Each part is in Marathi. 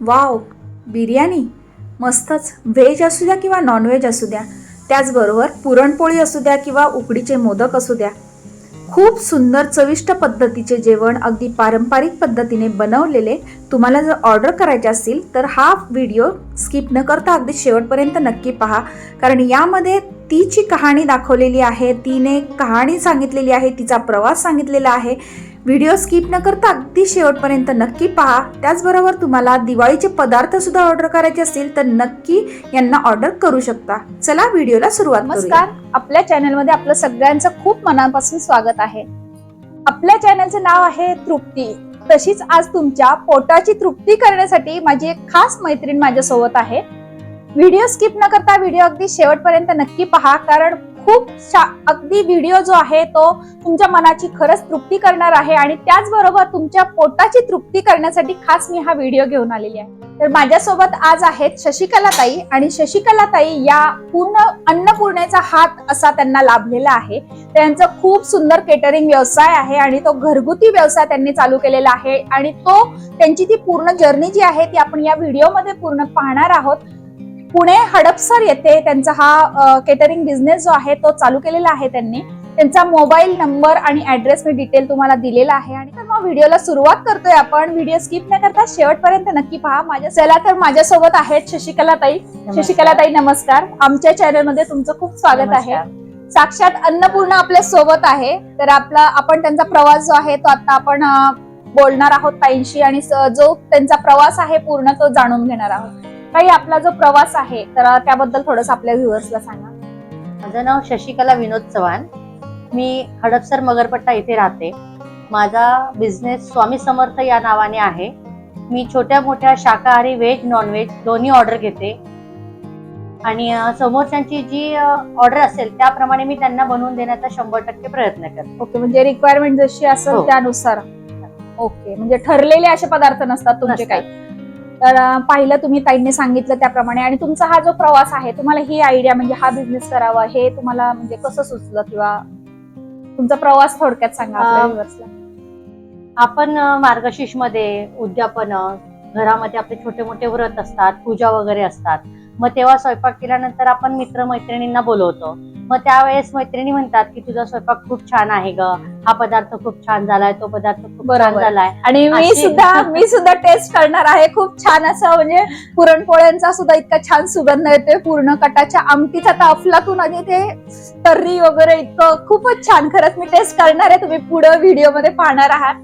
वाव बिर्याणी? मस्तच. व्हेज असू द्या किंवा नॉनव्हेज असू द्या त्याचबरोबर पुरणपोळी असू द्या किंवा उकडीचे मोदक असू द्या. खूप सुंदर चविष्ट पद्धतीचे जेवण अगदी पारंपरिक पद्धतीने बनवलेले तुम्हाला जर ऑर्डर करायचे असतील तर हा व्हिडिओ स्किप न करता अगदी शेवटपर्यंत नक्की पहा. कारण यामध्ये तिची कहाणी दाखवलेली आहे तिने कहाणी सांगितलेली आहे तिचा प्रवास सांगितलेला आहे. व्हिडिओ स्किप न करता अगदी शेवटपर्यंत नक्की पहा. त्याचबरोबर तुम्हाला दिवाळीचे पदार्थ सुद्धा ऑर्डर करायचे असतील तर नक्की यांना ऑर्डर करू शकता. चला व्हिडिओला सुरुवात नमस्कार. आपल्या चॅनलमध्ये आपलं सगळ्यांचं खूप मनापासून स्वागत आहे. आपल्या चॅनलचं नाव आहे तृप्ती. तशीच आज तुमच्या पोटाची तृप्ती करण्यासाठी माझी एक खास मैत्रीण माझ्यासोबत आहे. व्हिडिओ स्किप न करता व्हिडिओ अगदी शेवटपर्यंत नक्की पहा कारण खूप अगदी व्हिडिओ जो आहे तो तुमच्या मनाची खरंच तृप्ती करणार आहे आणि त्याचबरोबर तुमच्या पोटाची तृप्ती करण्यासाठी खास मी हा व्हिडिओ घेऊन आलेली आहे. तर माझ्यासोबत आज आहेत शशिकलाताई आणि शशिकलाताई या पूर्ण अन्नपूर्णेचा हात असा त्यांना लाभलेला आहे. त्यांचा खूप सुंदर केटरिंग व्यवसाय आहे आणि तो घरगुती व्यवसाय त्यांनी चालू केलेला आहे आणि तो त्यांची ती पूर्ण जर्नी जी आहे ती आपण या व्हिडिओमध्ये पूर्ण पाहणार आहोत. पुणे हडपसर येथे त्यांचा हा केटरिंग बिझनेस जो आहे तो चालू केलेला आहे त्यांनी. त्यांचा मोबाईल नंबर आणि ऍड्रेस मी डिटेल तुम्हाला दिलेला आहे. आणि तर मग व्हिडिओला सुरुवात करतोय आपण. व्हिडिओ स्किप न करता शेवटपर्यंत नक्की पहा. माझ्या चला तर माझ्यासोबत आहेत शशिकला ताई शशिकला ताई नमस्कार. आमच्या चॅनलमध्ये तुमचं खूप स्वागत आहे. साक्षात अन्नपूर्णा आपल्यासोबत आहे. तर आपला आपण त्यांचा प्रवास जो आहे तो आता आपण बोलणार आहोत ताईंशी. आणि जो त्यांचा प्रवास आहे पूर्ण तो जाणून घेणार आहोत. ताई आपला जो प्रवास आहे तर त्याबद्दल थोडस आपल्या व्ह्युअर्सला सांगा. माझं नाव शशिकला विनोद चव्हाण. मी हडपसर मगरपट्टा इथे राहते. माझा बिझनेस स्वामी समर्थ या नावाने आहे. मी छोट्या मोठ्या शाकाहारी व्हेज नॉनव्हेज दोन्ही ऑर्डर घेते. आणि समोरच्यांची जी ऑर्डर असेल त्याप्रमाणे मी त्यांना बनवून देण्याचा शंभर टक्के प्रयत्न करते. ओके म्हणजे रिक्वायरमेंट जशी असेल हो. त्यानुसार. ओके म्हणजे ठरलेले असे पदार्थ नसतात तुमचे. काही. तर पाहिलं तुम्ही ताईंनी सांगितलं त्याप्रमाणे. आणि तुमचा हा जो प्रवास आहे तुम्हाला ही आयडिया म्हणजे हा बिझनेस करावा हे तुम्हाला म्हणजे कसं सुचलं? किंवा तुमचा प्रवास थोडक्यात सांगा आपल्या. आपण मार्गशीर्षमध्ये उद्यापन घरामध्ये आपले छोटे मोठे व्रत असतात पूजा वगैरे असतात. मग तेव्हा स्वयंपाक केल्यानंतर आपण मित्र मैत्रिणींना बोलवतो. मग त्यावेळेस मैत्रिणी म्हणतात की तुझा स्वयंपाक खूप छान आहे ग. हा पदार्थ खूप छान झालाय तो पदार्थ खूप छान. झालाय. आणि मी सुद्धा मी सुद्धा टेस्ट करणार आहे. खूप छान असं म्हणजे पुरणपोळ्यांचा सुद्धा इतका छान सुगंध येतोय. पूर्ण कटाच्या आमटीचा तर अफलातून आधी ते तर्री वगैरे इतकं खूपच छान. खरंच मी टेस्ट करणार आहे. तुम्ही पुढे व्हिडिओमध्ये पाहणार आहात.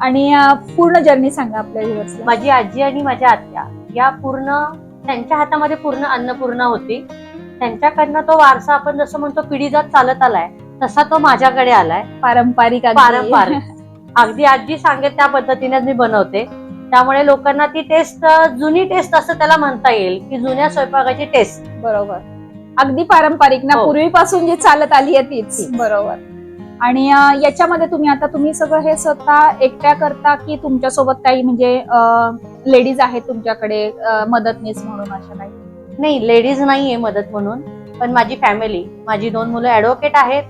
आणि पूर्ण जर्नी सांगा आपल्या माझी आजी आणि माझ्या आत्या या पूर्ण त्यांच्या हातामध्ये पूर्ण अन्नपूर्णा होती. त्यांच्याकडनं तो वारसा आपण जसं म्हणतो पिढी जात चालत आलाय तसा तो माझ्याकडे आलाय. पारंपरिक. पारंपरिक. अगदी आजी सांगेल त्या पद्धतीने मी बनवते. त्यामुळे लोकांना ती टेस्ट जुनी टेस्ट असं त्याला म्हणता येईल की जुन्या स्वयंपाकाची टेस्ट बरोबर. अगदी पारंपरिक. ना हो. पूर्वीपासून जी चालत आली आहे तीच. बरोबर. आणि याच्यामध्ये तुम्ही आता तुम्ही सगळं हे स्वतः एकट्या करता की तुमच्यासोबत काही म्हणजे लेडीज आहेत तुमच्याकडे मदतनीस म्हणून अशा काही? नाही लेडीज नाहीये मदत म्हणून पण माझी फॅमिली माझी दोन मुलं ऍडव्होकेट आहेत.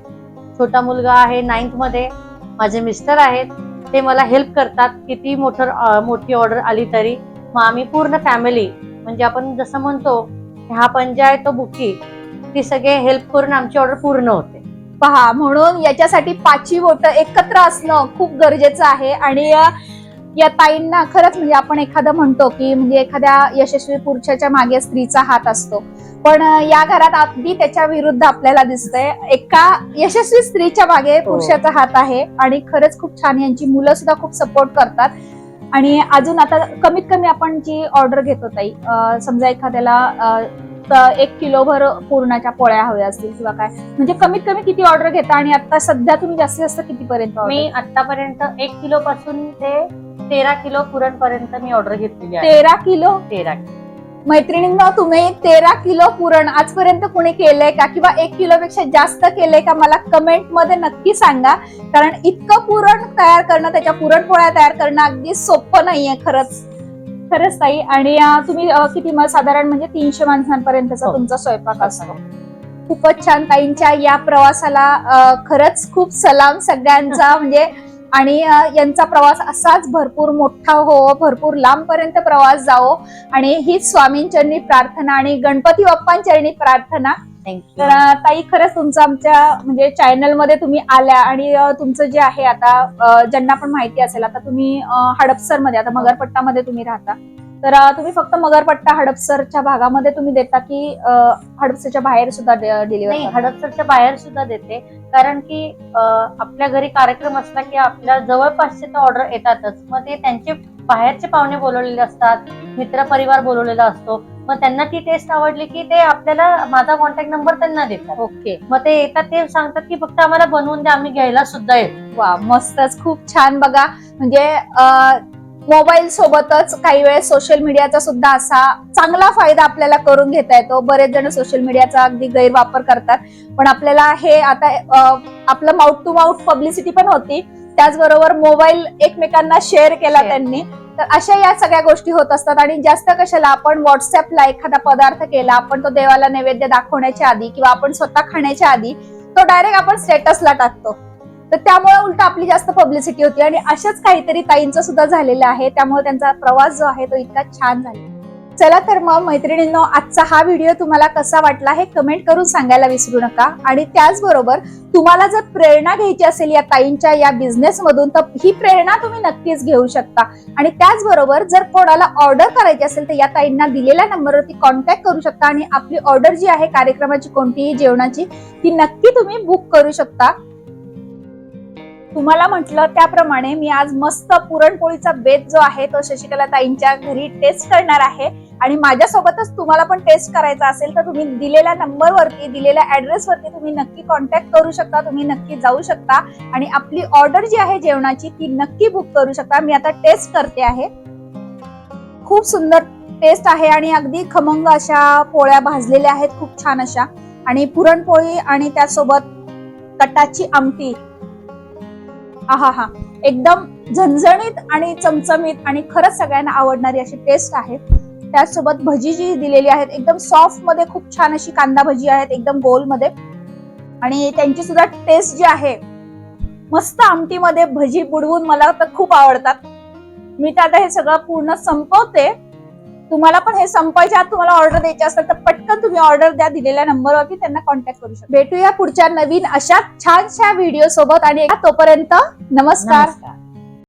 छोटा मुलगा आहे नाईन्थमध्ये. माझे मिस्टर आहेत. ते मला हेल्प करतात. किती मोठं मोठी ऑर्डर आली तरी. मग आम्ही पूर्ण फॅमिली म्हणजे आपण जसं म्हणतो हा पंजा आहे तो बुकी ती सगळे हेल्प करून आमची ऑर्डर पूर्ण होते. पहा म्हणून याच्यासाठी पाचवी बोट एकत्र असणं खूप गरजेचं आहे. आणि या ताईंना खरंच म्हणजे आपण एखादं म्हणतो की म्हणजे एखाद्या यशस्वी पुरुषाच्या मागे स्त्रीचा हात असतो. पण या घरात अगदी त्याच्या विरुद्ध आपल्याला दिसतंय. एका यशस्वी स्त्रीच्या मागे पुरुषाचा हात आहे आणि खरंच खूप छान यांची मुलं सुद्धा खूप सपोर्ट करतात. आणि अजून आता कमीत कमी आपण जी ऑर्डर घेतो ताई समजा एखाद्याला एक किलोभर पूर्णाच्या पोळ्या हव्या असतील किंवा काय? म्हणजे कमीत कमी किती ऑर्डर घेता आणि आता सध्या तुम्ही जास्तीत जास्त कितीपर्यंत मी आतापर्यंत एक किलो पासून ते तेरा किलो पुरण पर्यंत मी ऑर्डर घेतलेली आहे. तेरा किलो? तेरा मैत्रिणींना तुम्ही तेरा किलो पुरण आजपर्यंत कुणी केलंय का? किंवा एक किलो पेक्षा जास्त केलंय का? मला कमेंटमध्ये नक्की सांगा. कारण इतकं पुरण तयार करणं त्याच्या पुरणपोळ्या तयार करणं अगदी सोपं नाहीये खरंच. खरंच ताई. आणि तुम्ही किती मग साधारण म्हणजे तीनशे माणसांपर्यंतचा हो. तुमचा स्वयंपाक असतो. खूपच छान ताईंच्या या प्रवासाला खरंच खूप सलाम सगळ्यांचा म्हणजे आणि यांचा प्रवास असाच भरपूर मोठा हो भरपूर लांबपर्यंत प्रवास जावो. आणि हीच स्वामींचरणी प्रार्थना आणि गणपती बाप्पांचरणी प्रार्थना तर ताई खरंच तुमचं आमच्या म्हणजे चॅनलमध्ये तुम्ही आल्या आणि तुमचं जे आहे आता ज्यांना पण माहिती असेल आता तुम्ही हडपसरमध्ये आता मगरपट्टामध्ये तुम्ही राहता. तर तुम्ही फक्त मगरपट्टा हडपसरच्या भागामध्ये तुम्ही देता की हडपसरच्या बाहेर सुद्धा डिलिव्हरी हडपसरच्या बाहेर सुद्धा देते. कारण की आपल्या घरी कार्यक्रम असला की आपल्या जवळपासचे तर ऑर्डर येतातच. मग ते त्यांचे बाहेरचे पाहुणे बोलवलेले असतात मित्र परिवार बोलवलेला असतो. मग त्यांना ती टेस्ट आवडली की ते आपल्याला माझा कॉन्टॅक्ट नंबर त्यांना देतात. ओके. मग ते येतात ते सांगतात की फक्त आम्हाला बनवून द्या आम्ही घ्यायला सुद्धा येतो वा मस्तच. खूप छान बघा. म्हणजे मोबाईल सोबतच काही वेळेस सोशल मीडियाचा सुद्धा असा चांगला फायदा आपल्याला करून घेता येतो. बरेच जण सोशल मीडियाचा अगदी गैरवापर करतात. पण आपल्याला हे आता आपलं माउथ टू माउथ पब्लिसिटी पण होती. त्याचबरोबर मोबाईल एकमेकांना शेअर केला. त्यांनी. तर अशा या सगळ्या गोष्टी होत असतात आणि जास्त कशाला आपण व्हॉट्सअपला एखादा पदार्थ केला आपण तो देवाला नैवेद्य दाखवण्याच्या आधी किंवा आपण स्वतः खाण्याच्या आधी तो डायरेक्ट आपण स्टेटसला टाकतो. तर त्यामुळे उलट आपली जास्त पब्लिसिटी होती आणि अशाच काहीतरी ताईंचं सुद्धा झालेलं आहे. त्यामुळे त्यांचा प्रवास जो आहे तो इतका छान झाला चला तर मग मैत्रिणींनो आजचा हा व्हिडिओ तुम्हाला कसा वाटला हे कमेंट करून सांगायला विसरू नका. आणि त्याचबरोबर तुम्हाला जर प्रेरणा घ्यायची असेल या ताईंच्या या बिझनेसमधून तर ही प्रेरणा तुम्ही नक्कीच घेऊ शकता. आणि त्याचबरोबर जर कोणाला ऑर्डर करायची असेल तर या ताईंना दिलेल्या नंबरवरती कॉन्टॅक्ट करू शकता. आणि आपली ऑर्डर जी आहे कार्यक्रमाची कोणतीही जेवणाची ती नक्की तुम्ही बुक करू शकता. तुम्हाला म्हटलं त्याप्रमाणे मी आज मस्त पुरणपोळीचा बेत जो आहे तो शशिकला ताईंच्या घरी टेस्ट करणार आहे. आणि माझ्यासोबतच तुम्हाला पण टेस्ट करायचा असेल तर तुम्ही दिलेल्या नंबरवरती दिलेल्या ऍड्रेसवरती तुम्ही नक्की कॉन्टॅक्ट करू शकता तुम्ही नक्की जाऊ शकता. आणि आपली ऑर्डर जी आहे जेवणाची ती नक्की बुक करू शकता. मी आता टेस्ट करते आहे. खूप सुंदर टेस्ट आहे आणि अगदी खमंग अशा पोळ्या भाजलेल्या आहेत खूप छान अशा. आणि पुरणपोळी आणि त्यासोबत कटाची आमटी. आहा हा. एकदम झणझणीत आणि चमचमीत आणि खरंच सगळ्यांना आवडणारी अशी टेस्ट आहे. त्याचसोबत भजी जी दिलेली आहेत. एकदम सॉफ्टमध्ये खूप छान अशी कांदा भजी आहेत एकदम गोलमध्ये. आणि त्यांची सुद्धा टेस्ट जी आहे मस्त आमटीमध्ये भजी बुडवून मला तर खूप आवडतात. मी तर आता हे सगळं पूर्ण संपवते. तुम्हाला पण हे संपायच्या आत तुम्हाला ऑर्डर द्यायची असेल तर पटकन तुम्ही ऑर्डर द्या. दिलेल्या नंबरवरती त्यांना कॉन्टॅक्ट करू शकता. भेटूया पुढच्या नवीन अशा छानशा व्हिडिओ सोबत. आणि तोपर्यंत नमस्कार. नमस्कार.